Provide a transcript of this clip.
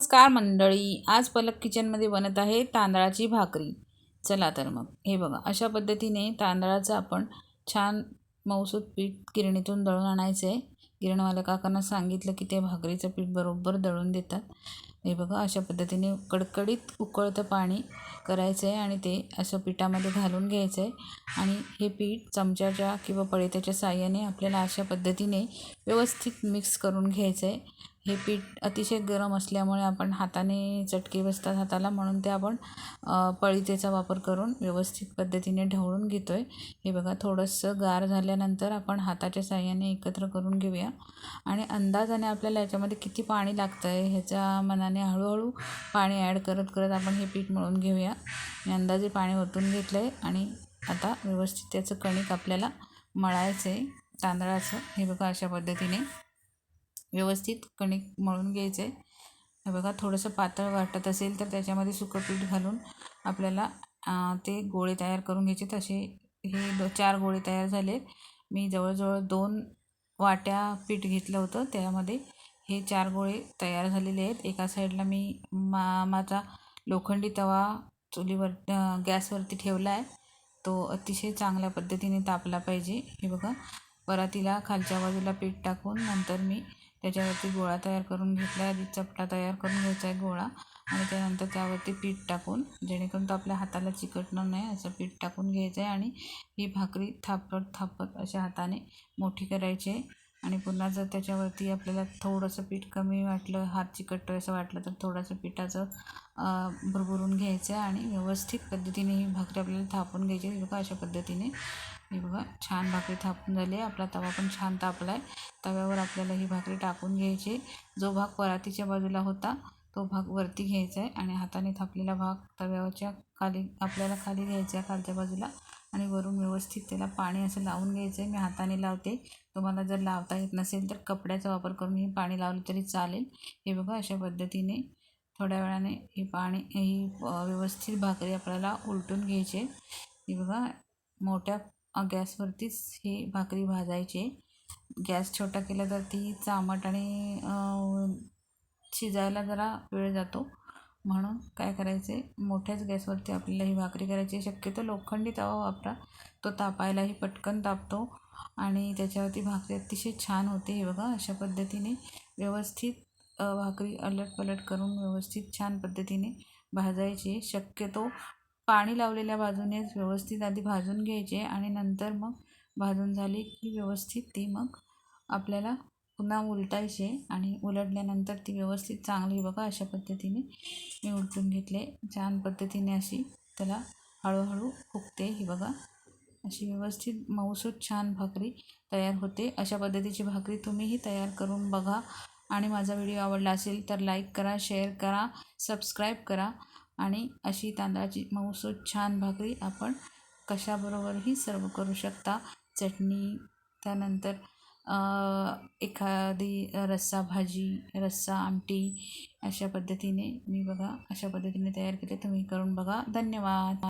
नमस्कार मंडळी आज पलक किचनमध्ये बनत आहे तांदळाची भाकरी. चला तर मग. हे बघा अशा पद्धतीने तांदळाचं आपण छान मऊसूत पीठ गिरणीतून दळून आणायचं आहे. गिरणवाल्या काकांना सांगितलं की ते भाकरीचं पीठ बरोबर दळून देतात. हे बघा अशा पद्धतीने कडकडीत उकळतं पाणी करायचं आहे आणि ते असं पिठामध्ये घालून घ्यायचं आहे आणि हे पीठ चमच्याच्या किंवा पळीत्याच्या साह्याने आपल्याला अशा पद्धतीने व्यवस्थित मिक्स करून घ्यायचं आहे हे पीठ अतिशय गरम असल्यामुळे आपण हाताने चटके बसतात हाताला म्हणून ते आपण पळीतेचा वापर करून व्यवस्थित पद्धतीने ढवळून घेतो आहे हे बघा थोडंसं गार झाल्यानंतर आपण हाताच्या साह्याने एकत्र करून घेऊया. आणि अंदाजाने आपल्याला याच्यामध्ये किती पाणी लागतं आहे ह्याच्या मनाने हळूहळू पाणी ॲड करत करत आपण हे पीठ मळून घेऊया. मी अंदाजे पाणी ओतून घेतलं आहे आणि आता व्यवस्थित त्याचं कणिक आपल्याला मळायचं आहे तांदळाचं. हे बघा अशा पद्धतीने व्यवस्थित कणिक मळून घ्यायचं आहे हे बघा थोडंसं पातळ वाटत असेल तर त्याच्यामध्ये सुकं पीठ घालून आपल्याला ते गोळे तयार करून घ्यायचे. तसे हे दो चार गोळे तयार झाले मी जवळजवळ दोन वाट्या पीठ घेतलं होतं. त्यामध्ये हे चार गोळे तयार झालेले आहेत. एका साईडला मी मा माझा लोखंडी तवा चुलीवर गॅसवरती ठेवला आहे. तो अतिशय चांगल्या पद्धतीने तापला पाहिजे. हे बघा परातीला खालच्या बाजूला पीठ टाकून नंतर मी त्याच्यावरती गोळा तयार करून घेतला आहे. आधी चपटा तयार करून घ्यायचा आहे गोळा आणि त्यानंतर त्यावरती पीठ टाकून जेणेकरून तो आपल्या हाताला चिकटणार नाही असं पीठ टाकून घ्यायचं आहे आणि ही भाकरी थापत थापत अशा हाताने मोठी करायची आहे. आणि पुन्हा जर त्याच्यावरती आपल्याला थोडंसं पीठ कमी वाटलं हात चिकटतो असं वाटलं तर थोडंसं पिठाचं भरभरून घ्यायचं आणि व्यवस्थित पद्धतीने ही भाकरी आपल्याला थापून घ्यायची बघा अशा पद्धतीने. हे बघा छान भाकरी थापून झाली आहे. आपला तवा पण छान तापला आहे तव्यावर आपल्याला ही भाकरी टाकून घ्यायची जो भाग परातीच्या बाजूला होता तो भाग वरती घ्यायचा आहे आणि हाताने थापलेला भाग तव्यावरच्या खाली आपल्याला खाली घ्यायचा आहे खालच्या बाजूला. आणि वरून व्यवस्थित त्याला पाणी असं लावून घ्यायचं आहे मी हाताने लावते. तुम्हाला जर लावता येत नसेल तर कपड्याचा वापर करून हे पाणी लावलं तरी चालेल. हे बघा अशा पद्धतीने थोड्या वेळाने हे पाणी ही व्यवस्थित भाकरी आपल्याला उलटून घ्यायची. ही बघा मोठ्या गॅसवरतीच ही भाकरी भाजायची. गॅस छोटा केला तर ती चामट आणि शिजायला जरा वेळ जातो. म्हणून काय करायचे? मोठ्याच गॅसवरती आपल्याला ही भाकरी करायची शक्यतो लोखंडी तवा वापरा. तो तापायलाही पटकन तापतो आणि त्याच्यावरती भाकरी अतिशय छान होते हे बघा. अशा पद्धतीने व्यवस्थित भाकरी अलट पलट करून व्यवस्थित छान पद्धतीने भाजायची शक्यतो पाणी लावलेल्या बाजूनेच व्यवस्थित आधी भाजून घ्यायचे आणि नंतर मग भाजून झाली की व्यवस्थित ती मग आपल्याला पुन्हा उलटायचे आणि उलटल्यानंतर ती व्यवस्थित चांगली बघा अशा पद्धतीने. मी उलटून घेतले. छान पद्धतीने अशी त्याला हळूहळू फुगते ही बघा. अशी व्यवस्थित मऊसूत छान भाकरी तयार होते. अशा पद्धतीची भाकरी तुम्हीही तयार करून बघा. आणि माझा व्हिडिओ आवडला असेल तर लाईक करा शेअर करा सबस्क्राईब करा. आणि अशी तांदळाची मऊसूत छान भाकरी आपण कशाबरोबरही सर्व करू शकता. चटणी त्यानंतर एखादी रस्सा भाजी रस्सा आमटी अशा पद्धतीने मी बघा अशा पद्धतीने तयार केले. तुम्ही करून बघा. धन्यवाद.